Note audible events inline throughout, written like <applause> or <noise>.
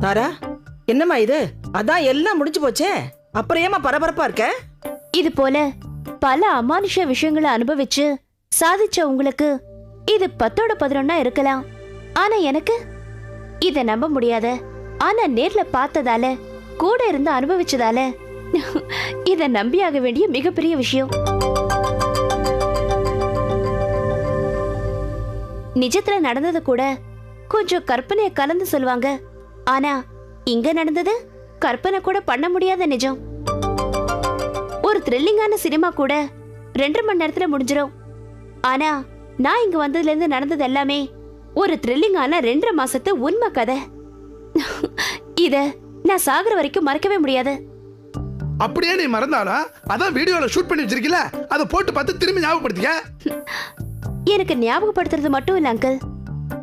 தாரா என்னம்மா இது? அதான் எல்லாம் முடிஞ்சு போச்சே. அப்புறம் ஏமா பரபரப்பா இருக்க? இது போல பல அமானுஷ விஷயங்களை அனுபவிச்சு சாதிச்ச உங்களுக்கு இது பத்தோட பதினொன்னா இருக்கலாம். ஆனா எனக்கு இத நம்ப முடியாத. ஆனா நேர்ல பார்த்ததால கூட இருந்து அனுபவிச்சதால இத நம்பியாக வேண்டிய மிகப்பெரிய விஷயம். நிஜத்துல நடந்தது கூட கொஞ்சம் கற்பனைய கலந்து சொல்லுவாங்க. ஆனா இங்க நடந்தது கற்பனை கூட பண்ண முடியாத நிஜம். ஒரு த்ரில்லிங்கான சினிமா கூட ரெண்டரை மணி நேரத்துல முடிஞ்சிடும் ஆனா நான் இங்க வந்ததுல இருந்து நடந்தது எல்லாமே ஒரு த்ரில்லிங்கான ரெண்டரை மாசத்து உண்மை கதை. இத நான் சாகுற வரைக்கும் மறக்கவே முடியாது. அப்படியே நீ மறந்தானா? அதான் வீடியோல ஷூட் பண்ணி வச்சிருக்கல? அதை போட்டு பார்த்து திரும்பி ஞாபகப்படுத்திக்க. எனக்கு ஞாபகப்படுத்துறது மட்டும் இல்ல அங்கிள்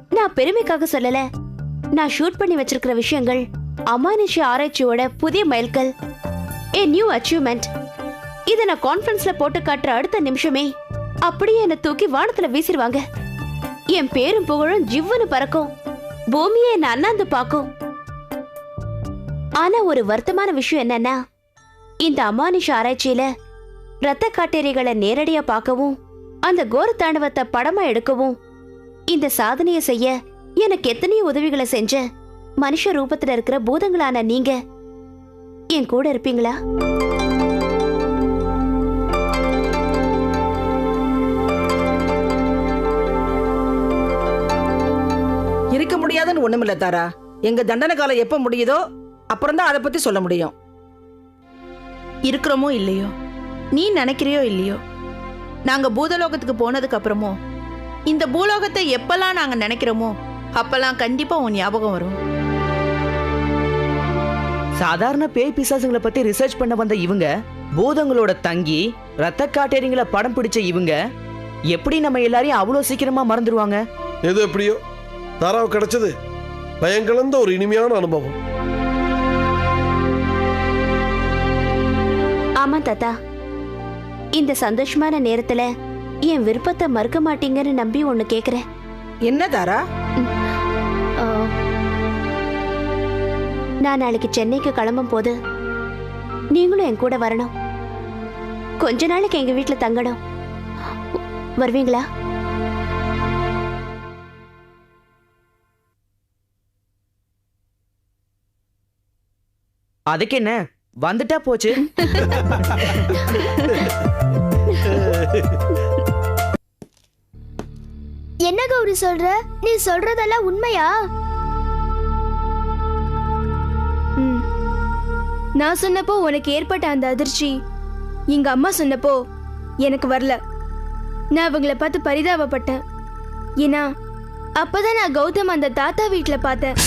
நான் பெருமைக்காக சொல்லல. நான் ஷூட் பண்ணி வச்சிருக்கிற விஷயங்கள் அமானுஷ ஆராய்ச்சியோட புதிய மைல்கல். ஏ நியூ அச்சீவ்மெண்ட் இத நான் கான்ஃபரன்ஸ்ல போட்டு காட்டுற அடுத்த நிமிஷமே அப்படியே என்னை தூக்கி வானத்துல வீசிடுவாங்க என் பேரும் புகழும் ஜிவ்வுன்னு பறக்கும். பூமியை என்ன அண்ணாந்து பார்க்கும். ஆனா ஒரு வருத்தமான விஷயம் என்னன்னா இந்த அமானுஷ ஆராய்ச்சியில ரத்த காட்டேரிகளை நேரடியா பார்க்கவும் அந்த கோர தாண்டவத்தை படமா எடுக்கவும் இந்த சாதனையை செய்ய எனக்கு எத்தனையோ உதவிகளை செஞ்ச மனுஷ ரூபத்துல இருக்கிற பூதங்களான நீங்க என் கூட இருப்பீங்களா? இருக்க முடியாதுன்னு ஒண்ணுமில்ல தாரா. எங்க தண்டனை காலம் எப்ப முடியுதோ அப்புறம் தான் அதை பத்தி சொல்ல முடியும். இருக்கிறோமோ இல்லையோ? நீ நினைக்கிறியோ இல்லையோ? நாங்க பூதலோகத்துக்கு போனதுக்கு அப்புறமோ இந்த பூலோகத்தை எப்பெல்லாம் நாங்க நினைக்கிறோமோ அப்பெல்லாம் கண்டிப்பா உன் ஞாபகம் வரும். சாதாரண பேய் பிசாசுங்களை பத்தி ரிசர்ச் பண்ண வந்த இவங்க பூதங்களோட தங்கி ரத்த காட்டேரிங்களை படம் பிடிச்ச இவங்க எப்படி நம்ம எல்லாரையும் அவ்வளோ சீக்கிரமா மறந்துடுவாங்க எது எப்படியோ? தாராவு கிடைச்சது. பயங்கலந்த ஒரு இனிமையான அனுபவம். ஆமா தாத்தா. இந்த சந்தோஷமான நேரத்துல என் விருப்பத்தை மறுக்க மாட்டீங்கன்னு நம்பி ஒன்னு கேக்குறேன். என்ன தாரா? ஆ, நான் நாளைக்கு சென்னைக்கு கிளம்பும் போது நீங்களும் என் கூட வரணும். கொஞ்ச நாளைக்கு எங்க வீட்டுல தங்கணும். வருவீங்களா? அதுக்கு என்ன வந்துட்டா போச்சு. என்ன கௌரி சொல்ற? நீ சொல்றதெல்லாம் உண்மையா? ம். நான் சொன்னப்போ உனக்கு ஏற்பட்ட அந்த அதிர்ச்சி எங்க அம்மா சொன்னப்போ எனக்கு வரல. நான் அவங்கள பார்த்து பரிதாபப்பட்டேன். ஏன்னா அப்பதான் நான் கௌதம் அந்த தாத்தா வீட்டில் பார்த்தேன்.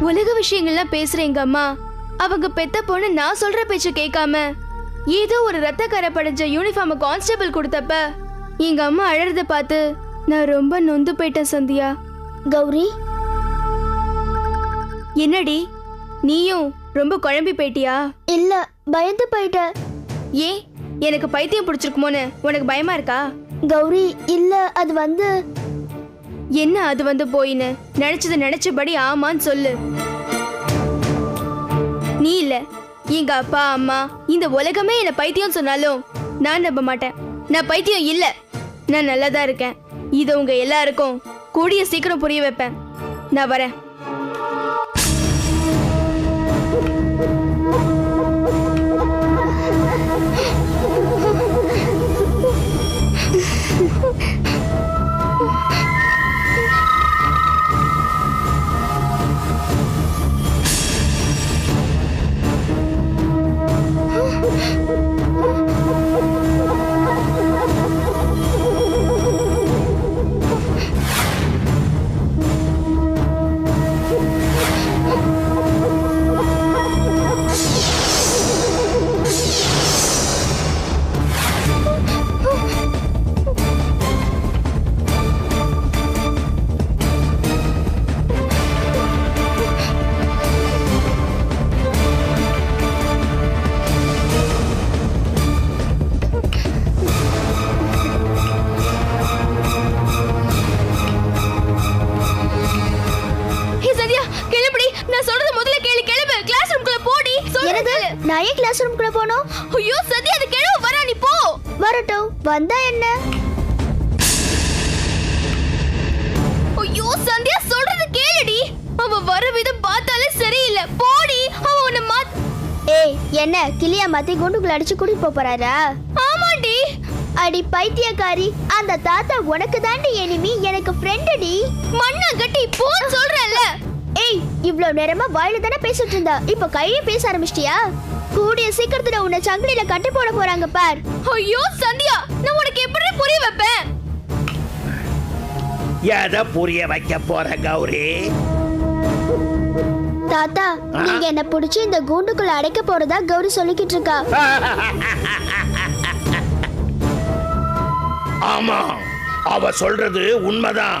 உலக விஷயங்கள்லாம் பேசுற எங்க அம்மா. அவங்க பெத்த பொண்ணு நான் சொல்ற பேச்ச கேட்காம ஏதோ ஒரு ரத்த கரை படிஞ்ச யூனிஃபார்ம் கான்ஸ்டபிள் கொடுத்தப்ப எங்க அம்மா அழறத பார்த்து நான் ரொம்ப நொந்து போயிட்டேன் சந்தியா. கௌரி? என்னடி? நீயும் ரொம்ப குழம்பி போயிட்டியா? இல்ல பயந்து போயிட்டேன். ஏன் எனக்கு பைத்தியம் பிடிச்சிருக்குமோன்னு உனக்கு பயமா இருக்கா? கௌரி இல்ல அது வந்து என்ன அது வந்து போயின்னு? நினைச்சது நினைச்சபடி ஆமான்னு சொல்லு. நீ இல்ல. எங்க அப்பா அம்மா இந்த உலகமே என்ன பைத்தியம் சொன்னாலும் நான் நம்ப மாட்டேன். நான் பைத்தியம் இல்ல. நான் நல்லா தான் இருக்கேன். இதை உங்க எல்லாருக்கும் கூடிய சீக்கிரம் புரிய வைப்பேன். நான் வரேன். வந்தா என்ன? ஐயோ சந்தியா சொல்றது கேளுடி. அவ வர விதம் பார்த்தாலே சரியில்லை. போடி அவ உன்னை மாத் ஏய் என்ன கிளியா மாத்தி குண்டுக்குள்ள அடிச்சு கூட்டிட்டு போப் போறாரா? ஆமாண்டி. அடி பைத்தியக்காரி அந்த தாத்தா உனக்கு தாண்டி எனிமி எனக்கு ஃப்ரெண்டுடி மண்ணா கட்டி போ சொல்றேன்ல ஏய் இவ்ளோ நேரமா வாயில தானே பேசிட்டு இருந்தா? இப்ப கையே பேச ஆரம்பிச்சிட்டியா? கூடிய சீக்கிரத்துல உன்னை சங்கிலியில கட்டி போட போறாங்க பார். ஐயோ சந்தியா நான் உனக்கு எப்படி புரிய வைப்பேன்? எதை புரிய வைக்க போற கௌரி? தாத்தா நீங்க என்ன புடிச்சு இந்த கூண்டுக்குள்ள அடைக்க போறதா கௌரி சொல்லிக்கிட்டு இருக்கா. ஆமா அவ சொல்றது உண்மைதான்.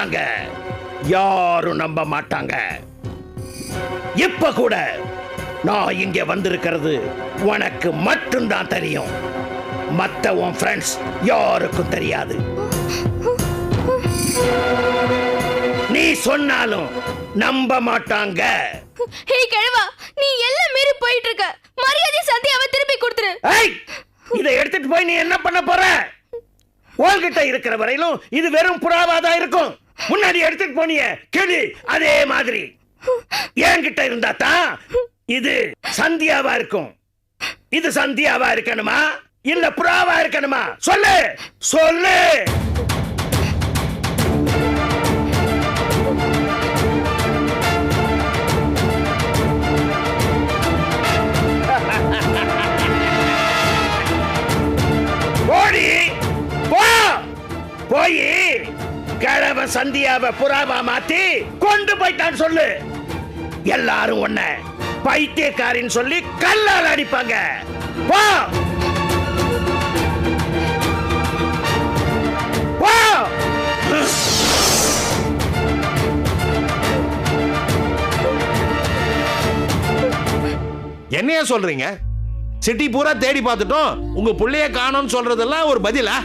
நம்புறாங்க யாரும் நம்ப மாட்டாங்க. இப்ப கூட நான் இங்க வந்திருக்கிறது உனக்கு மட்டும்தான் தெரியும். மத்த உன் ஃப்ரெண்ட்ஸ் யாருக்கும் தெரியாது. நீ சொன்னாலும் நம்ப மாட்டாங்க. ஹே கிழவா நீ எல்லாம் மீறி போயிட்டு இருக்க மரியாதை சந்தியாவை திருப்பி கொடுத்துரு. ஏய் இதை எடுத்துட்டு போய் நீ என்ன பண்ண போற? உன்கிட்ட இருக்கிற வரையிலும் இது வெறும் புறாவாதான் இருக்கும். முன்னாடி எடுத்துட்டு போனிய. கிளி அதே மாதிரி. என்கிட்ட இருந்தா தான் இது சந்தியாவா இருக்கும். இது சந்தியாவா இருக்கணுமா? இல்ல புறாவா இருக்கணுமா? சொல்லு சொல்லு. ஓடி போ. போய் கிழவ சந்தியாவ புறாவா மாத்தி கொண்டு போயிட்டான்னு சொல்லு. எல்லாரும் உன்னை பைத்தியக்காரின்னு சொல்லி கல்லால் அடிப்பாங்க. வா என்னைய என்னையா சொல்றீங்க? சிட்டி பூரா தேடி பார்த்துட்டோம். உங்க பிள்ளைய காணோம்னு சொல்றதெல்லாம் ஒரு பதிலா?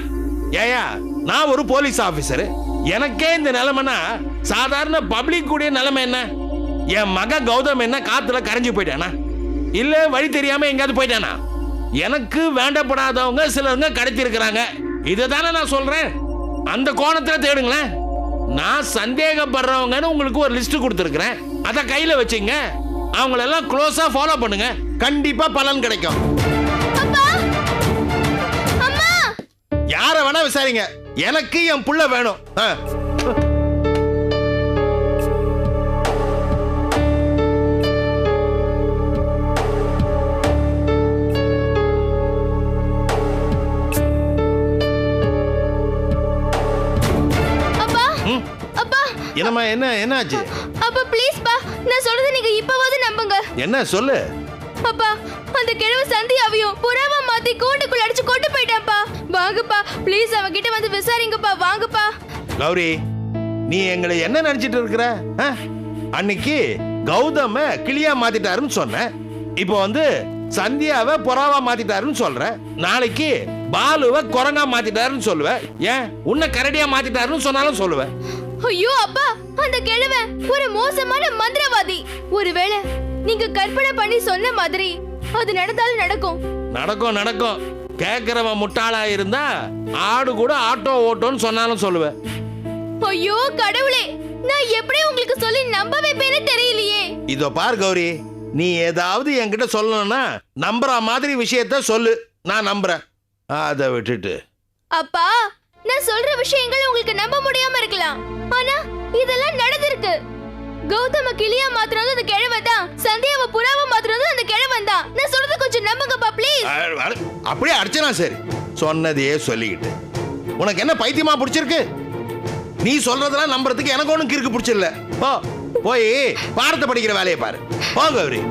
ஏயா நான் ஒரு போலீஸ் ஆபீசரு எனக்கே இந்த நிலைமைனா சாதாரண பப்ளிக் கூடிய நிலைமை என்ன? என் மக கௌதம் என்ன காத்துல கரைஞ்சு போயிட்டானா? இல்ல வழி தெரியாம எங்கேயாவது போயிட்டானா? எனக்கு வேண்டப்படாதவங்க சிலருங்க கடத்தி இருக்கிறாங்க இதை தானே நான் சொல்றேன். அந்த கோணத்துல தேடுங்களேன். நான் சந்தேகப்படுறவங்கன்னு உங்களுக்கு ஒரு லிஸ்ட் கொடுத்துருக்கிறேன். அதை கையில வச்சுங்க. அவங்களெல்லாம் க்ளோஸா ஃபாலோ பண்ணுங்க. கண்டிப்பா பலன் கிடைக்கும். யார வேணா விசாரிங்க. எனக்கு என் புள்ள வேணும். என்னம்மா என்ன என்னாச்சு? அப்பா ப்ளீஸ் பா நான் சொல்றதை நீங்க இப்பவாவது நம்புங்க. என்ன சொல்லு. அப்பா அந்த கிழவ சந்தியாவையும் புறாவா மாத்தி கூண்டுக்குள்ள அடிச்சு கொண்டு போயிட்டான்ப்பா. வாங்கப்பா. ப்ளீஸ் அவன்கிட்ட வந்து விசாரிங்கப்பா. வாங்கப்பா. கௌரி நீ எங்களை என்ன நினைச்சிட்டு இருக்கிற? அன்னைக்கு கௌதம கிளியா மாத்திட்டாருன்னு சொன்ன. இப்போ வந்து சந்தியாவை புறாவா மாத்திட்டாருன்னு சொல்ற. நாளைக்கு பாலுவை குரங்கா மாத்திட்டாருன்னு சொல்லுவ. ஏன்? உன்னை கரடியா மாத்திட்டாருன்னு சொன்னாலும் சொல்லுவேன் ஐயோ அப்பா அந்த கிழவன் ஒரு மோசமான மந்திரவாதி. ஒருவேளை நீங்க கற்பனை பண்ணி சொன்ன மாதிரி அது நடந்தாலும் நடக்கும். நடக்கும் நடக்கும். கேக்குறவன் முட்டாளா இருந்தா ஆடு கூட ஆட்டோ ஓட்டோன்னு சொன்னாலும் சொல்லுவேன் ஐயோ கடவுளே நான் எப்படி உங்களுக்கு சொல்லி நம்ப வைப்பேன்னு தெரியலையே. இதோ பார் கௌரி நீ ஏதாவது என்கிட்ட சொல்லணும்னா நம்புற மாதிரி விஷயத்த சொல்லு. நான் நம்புறேன். அதை விட்டுட்டு. அப்பா நான் சொல்ற விஷயங்கள் உங்களுக்கு நம்ப முடியாம இருக்கலாம். ஆனா இதெல்லாம் நடந்திருக்கு. கௌதம கிளியா மாத்துறது அந்த கிழவன் தான். சந்தியாவை புறாவை மாத்துறது அந்த கிழவன் தான். நான் சொல்றது கொஞ்சம் நம்புங்கப்பா ப்ளீஸ் அப்படியே அர்ச்சனா சரி. சொன்னதையே சொல்லிக்கிட்டு. உனக்கு என்ன பைத்தியமா பிடிச்சிருக்கு? நீ சொல்றதெல்லாம் நம்புறதுக்கு எனக்கு ஒன்றும் கிறுக்கு பிடிச்சிடல போ போய் பாடத்தை படிக்கிற வேலையை பாரு. போ கௌரி.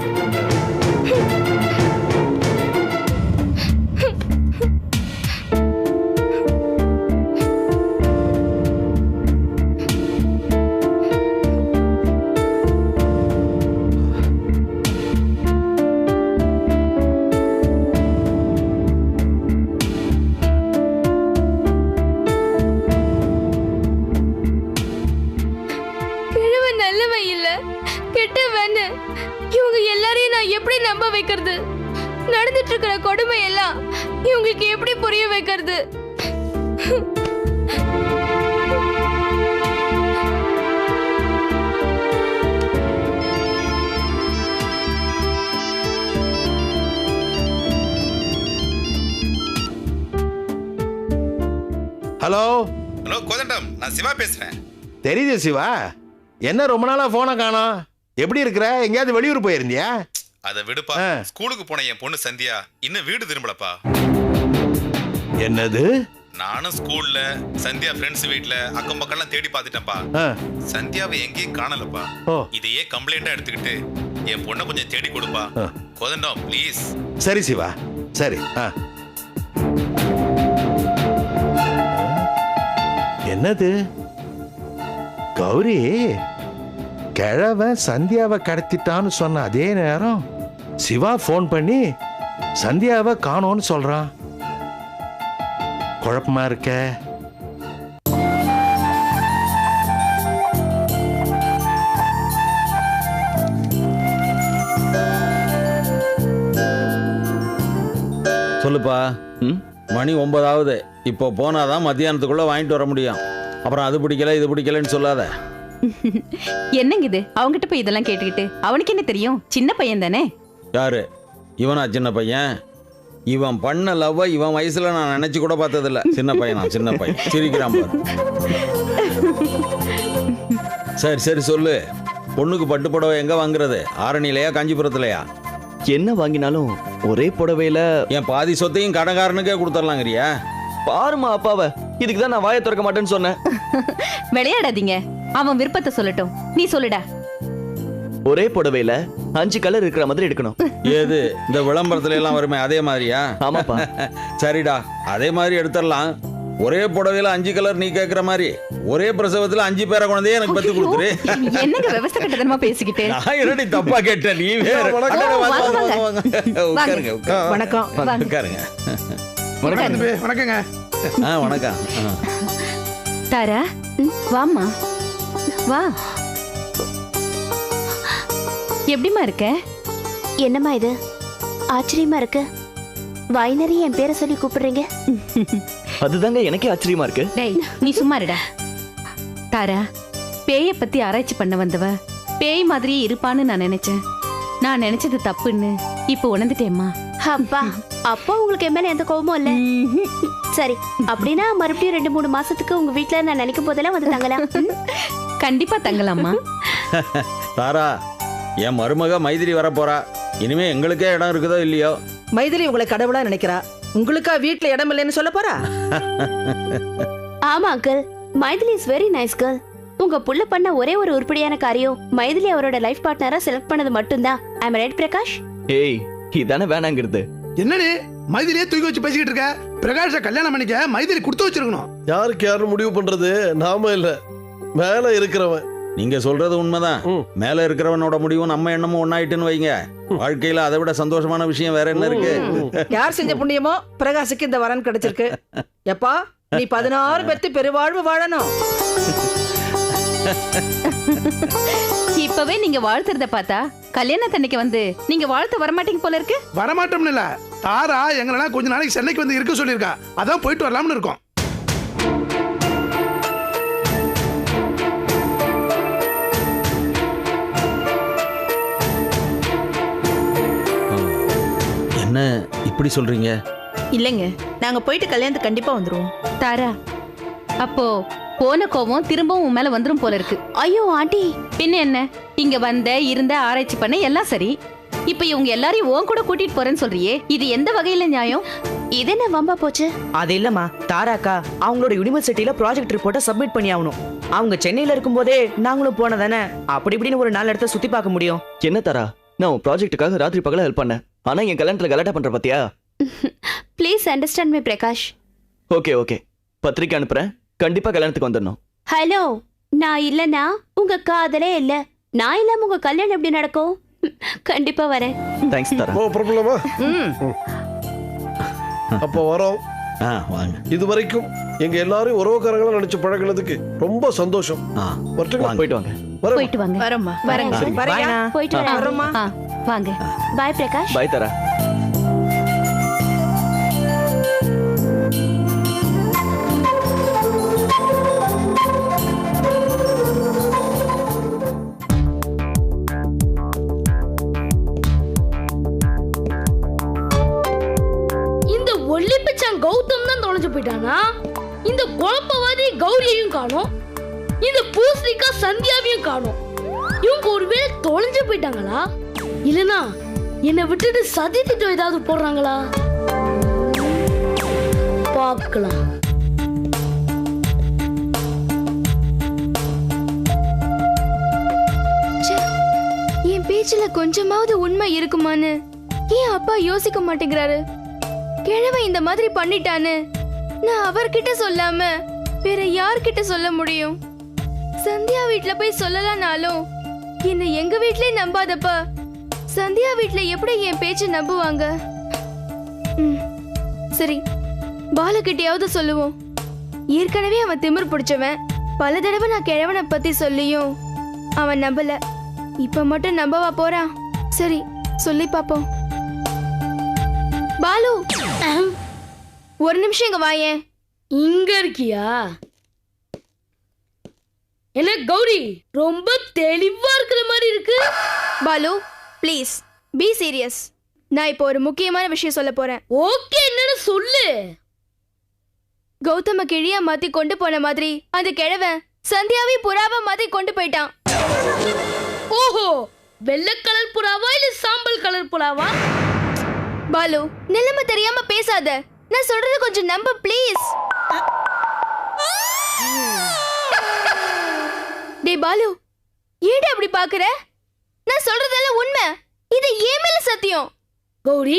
ஹலோ? ஹலோ கோதண்டம் நான் சிவா பேசுறேன். தெரியுது சிவா. என்ன ரொம்ப நாளா போனை காணோம்? எப்படி இருக்கிற? எங்கேயாவது வெளியூர் போயிருந்தியா? அதை விடுப்பா. ஸ்கூலுக்கு போன என் பொண்ணு சந்தியா. இன்னும் வீடு திரும்பலப்பா. என்னது? நானும் ஸ்கூல்ல சந்தியா ஃப்ரெண்ட்ஸ் வீட்ல அக்கம் பக்கம்லாம் தேடி பார்த்துட்டேன்ப்பா. சந்தியாவை எங்கேயும் காணலப்பா. இதையே கம்ப்ளைண்டா எடுத்துக்கிட்டு என் பொண்ணை கொஞ்சம் தேடி கொடுப்பா. கோதண்டம் ப்ளீஸ் சரி சிவா. சரி. ஆ. என்னது? கௌரி கிழவன் சந்தியாவை கடத்திட்டான்னு சொன்ன அதே நேரம் சிவா ஃபோன் பண்ணி சந்தியாவை காணோன்னு சொல்றான். குழப்பமா இருக்க? சொல்லுப்பா. மணி ஒன்பதாவது. இப்போ போனாதான் மத்தியானத்துக்குள்ள வாங்கிட்டு வர முடியும். அப்புறம் அது பிடிக்கல இது பிடிக்கலன்னு சொல்லாத. <laughs> என்னங்க இது? அவங்கிட்ட போய் இதெல்லாம் கேட்டுக்கிட்டு அவனுக்கு என்ன தெரியும்? சின்ன பையன் தானே? யாரு? இவனா சின்ன பையன்? இவன் பண்ண லவ்வ இவன் வயசுல நான் நினைச்சு கூட பார்த்ததில்ல. சின்ன பையனா? சின்ன பையன். சிரிக்கிறான் <laughs> சரி சரி சொல்லு. பொண்ணுக்கு பட்டு புடவை எங்க வாங்குறது? ஆரணிலையா காஞ்சிபுரத்துலயா? என்ன வாங்கினாலும் ஒரே புடவையில என் பாதி சொத்தையும் கடைக்காரனுக்கே கொடுத்துடலாங்கிறியா? பாருமா அப்பாவை. இதுக்கு தான் நான் வாயை திறக்க மாட்டேன்னு சொன்னேன். <laughs> விளையாடாதீங்க. அவன் விருப்பத்தை சொல்லட்டும். நீ சொல்லுடா. ஒரே புடவையில அஞ்சு கலர் இருக்கிற மாதிரி எடுக்கணும். <laughs> ஏது? இந்த விளம்பரத்துல எல்லாம் வருமே அதே மாதிரியா? ஆமாப்பா. <laughs> சரிடா அதே மாதிரி எடுத்துடலாம். ஒரே புடவையில அஞ்சு கலர் நீ கேக்குற மாதிரி ஒரே பிரசவத்துல அஞ்சு பேரை குழந்தைய எனக்கு பத்தி கொடுத்துரு. என்னங்க விவசாய கட்டதனமா பேசிக்கிட்டு? நான் என்னடி தப்பா கேட்டேன் நீ வேற. வணக்கம். உட்காருங்க உட்காருங்க. வணக்கம். உட்காருங்க. வணக்கங்க. ஆ வணக்கம். தாரா வாம்மா. வா. எப்படிம்மா இருக்க? என்னம்மா இது? ஆச்சரியமா இருக்கு. வாய்னரி என் பேரை சொல்லி கூப்பிடுறீங்க. அதுதாங்க எனக்கே ஆச்சரியமா இருக்கு. டேய் நீ சும்மா இருடா. தாரா பேய பத்தி ஆராய்ச்சி பண்ண வந்தவ பேய் மாதிரி இருப்பான்னு நான் நினைச்சேன். நான் நினைச்சது தப்புன்னு இப்போ உணர்ந்துட்டேம்மா. அப்பா அப்போ உங்களுக்கு என் மேல எந்த கோபமும் இல்ல? சரி. அப்படின்னா மறுபடியும் ரெண்டு மூணு மாசத்துக்கு உங்க வீட்ல நான் நினைக்கும் போதெல்லாம் வந்து தங்கலாம். கண்டிப்பா தங்கலாமா <laughs> தாரா என் மருமக மைதிரி வர போறா இனிமே எங்களுக்கே இடம் இருக்குதோ இல்லையோ? மைதிலி உங்களை கடவுளா நினைக்கிறா. உங்களுக்கா வீட்ல இடம் இல்லைன்னு சொல்ல போறா? <laughs> ஆமா uncle Maithili is very nice girl உங்க புள்ள பண்ண ஒரே ஒரு உருப்படியான காரியம் மைதிலி அவரோட லைஃப் பார்ட்னரா செலக்ட் பண்ணது மட்டும்தான். I'm right Prakash? ஏய் இதானே வேணாங்கிறது. என்னடி மைதிலியே தூக்கி வச்சு பேசிக்கிட்டு இருக்க? பிரகாஷ கல்யாணம் பண்ணிக்க மைதிலி கொடுத்து வச்சிருக்கணும். யாருக்கு யாருன்னு முடிவு பண்றது? நாம இல்ல. மேல இருக்கிறவன். நீங்க சொல்றது உண்மைதான். மேல இருக்கிறவனோட முடிவும் நம்ம எண்ணமும் ஒன்னாயிட்டுன்னு வைங்க. வாழ்க்கையில அதை விட சந்தோஷமான விஷயம் வேற என்ன இருக்கு? யார் செஞ்ச புண்ணியமோ பிரகாசுக்கு இந்த வரன் கிடைச்சிருக்கு. எப்பா நீ பதினாறு பெத்து பெருவாழ்வு வாழணும். இப்பவே நீங்க வாழ்த்துறத பார்த்தா கல்யாணத்தன்னைக்கு வந்து நீங்க வாழ்த்து வரமாட்டீங்க போல இருக்கு. வரமாட்டோம்னு இல்ல. தாரா எங்களெல்லாம் கொஞ்ச நாளைக்கு சென்னைக்கு வந்து இருக்க சொல்லியிருக்கா. அதான் போயிட்டு வரலாம்னு இருக்கோம். என்ன இப்படி சொல்றீங்க? இல்லைங்க. நாங்க போயிட்டு கல்யாணத்துக்கு கண்டிப்பா வந்துருவோம். தாரா அப்போ போன கோபம் திரும்பவும் உன் மேல வந்துடும் போல இருக்கு. ஐயோ ஆண்டி. பின்ன என்ன? இங்க வந்த இருந்த ஆராய்ச்சி பண்ண எல்லாம் சரி. இப்ப இவங்க எல்லாரையும் உன் கூட கூட்டிட்டு போறேன்னு சொல்றியே இது எந்த வகையில நியாயம்? இது என்ன வம்பா போச்சு? அது இல்லம்மா தாராக்கா அவங்களோட யூனிவர்சிட்டியில ப்ராஜெக்ட் ரிப்போர்ட்டை சப்மிட் பண்ணி ஆகணும் அவங்க சென்னையில இருக்கும்போதே நாங்களும் போனதானே அப்படி இப்படின்னு ஒரு நாலு இடத்த சுத்தி பார்க்க முடியும். என்ன தரா? நான் உன் ப்ராஜெக்ட்டுக்காக ராத்திரி பகல ஹெல்ப் பண்ணேன். ஆனா என் கல்யாணத்துல கலாட்டா பண்ற பாத்தியா? Please understand me Prakash. Okay okay. பத்திரிக்கை அனுப்புறேன். கண்டிப்பா கல்யாணத்துக்கு வந்துடணும். ஹலோ நான் இல்லனா உங்க காதலே இல்ல. நான் இல்லாம உங்க கல்யாணம் எப்படி நடக்கும்? கண்டிப்பா வரேன். தேங்க்ஸ் தரா ஓ புறப்படலாமா அப்போ வரோம். ஆ வாங்க. இது வரைக்கும் எங்க எல்லாரையும் உறவுக்காரங்களா நினைச்சு பழகுனதுக்கு ரொம்ப சந்தோஷம். ஆ வரட்டுங்களா? போயிட்டு வாங்க. போயிட்டு வாங்க. வரோம்மா. வரேங்க போயிட்டு வரோம்மா. வாங்க. பாய் பிரகாஷ். பாய் தரா போயிட்டானா? இந்த குழப்பவாதி கௌரியையும் காணும். இந்த பூசணிக்கா சந்தியாவையும் காணும். இவங்க ஒருவேளை தொலைஞ்சு போயிட்டாங்களா? இல்லனா என்னை விட்டுட்டு சதி திட்டம் ஏதாவது போடுறாங்களா? பார்க்கலாம். என் பேச்சுல கொஞ்சமாவது உண்மை இருக்குமான்னு ஏன் அப்பா யோசிக்க மாட்டேங்கிறாரு? கிழவன் இந்த மாதிரி பண்ணிட்டான்னு நான் அவர்கிட்ட சொல்லாம வேற யார்கிட்ட சொல்ல முடியும்? சந்தியா வீட்ல போய் சொல்லலாம்னாலும் என்னை எங்க வீட்லயே நம்பாதப்பா. சந்தியா வீட்ல எப்படி என் பேச்ச நம்புவாங்க? ம், சரி பாலுகிட்டயாவது சொல்லுவோம். ஏற்கனவே அவன் திமிர் பிடிச்சவன். பல தடவை நான் கிழவனை பத்தி சொல்லியும் அவன் நம்பல. இப்ப மட்டும் நம்பவா போறான் சரி சொல்லி பாப்போம். பாலு! ஒரு நிமிஷம் இங்க வாயேன் இங்க இருக்கியா? என்ன கௌரி ரொம்ப தெளிவா இருக்கிற மாதிரி இருக்கு. Balu please be serious. நான் இப்போ ஒரு முக்கியமான விஷயம் சொல்ல போறேன். ஓகே என்னன்னு சொல்லு. கௌதம கிழியா மாத்தி கொண்டு போன மாதிரி அந்த கிழவன் சந்தியாவை புறாவா மாத்தி கொண்டு போயிட்டான். ஓஹோ வெள்ளை கலர் புறாவா இல்ல சாம்பல் கலர் புறாவா? பாலு நிலைமை தெரியாம பேசாத. நான் சொல்றது கொஞ்சம் நம்ப ப்ளீஸ் டேய் பாலு ஏன்டா அப்படி பாக்குற நான் சொல்றதெல்லாம் உண்மை. இது ஏன் மேல சத்தியம். கௌரி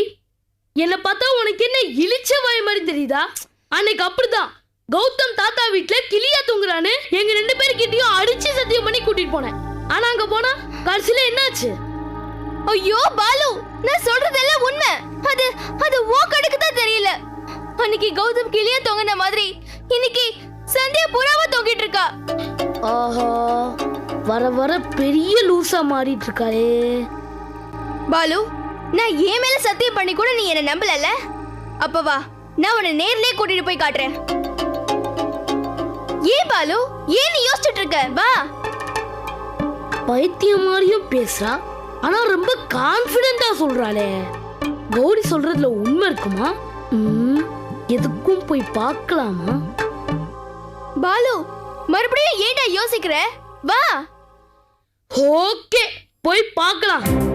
என்ன பார்த்தா உனக்கு என்ன இழிச்ச வாய் மாதிரி தெரியுதா? அன்னைக்கு அப்படிதான். கௌதம் தாத்தா வீட்ல கிளியா தூங்குறான்னு எங்க ரெண்டு பேருக்கிட்டயும் அடிச்சு சத்தியம் பண்ணி கூட்டிட்டு போனேன். ஆனா அங்க போனா கடைசியில என்னாச்சு? ஐயோ பாலு நான் சொல்றதெல்லாம் உண்மை. அது அது ஓ கணக்கு தான் தெரியல. அன்னைக்கு கௌதம் கிளியா தொங்கின மாதிரி இன்னைக்கு சந்தியா புறாவா தொங்கிட்டு இருக்கா. ஆஹா வர வர பெரிய லூசா மாறிட்டு இருக்காளே. பாலு நான் ஏன் மேல சத்தியம் பண்ணி கூட நீ என்ன நம்பலல அப்ப வா நான் உன்னை நேர்லயே கூட்டிட்டு போய் காட்டுறேன். ஏன் பாலு ஏன் நீ யோசிச்சுட்டு இருக்க? வா. பைத்தியம் மாதிரியும் பேசுறா ஆனா ரொம்ப கான்பிடண்டா சொல்றாளே. கௌரி சொல்றதுல உண்மை இருக்குமா? எதுக்கும் போய் பார்க்கலாமா? பாலு மறுபடியும் ஏன்டா யோசிக்கிற? வா. ஓகே போய் பார்க்கலாம்.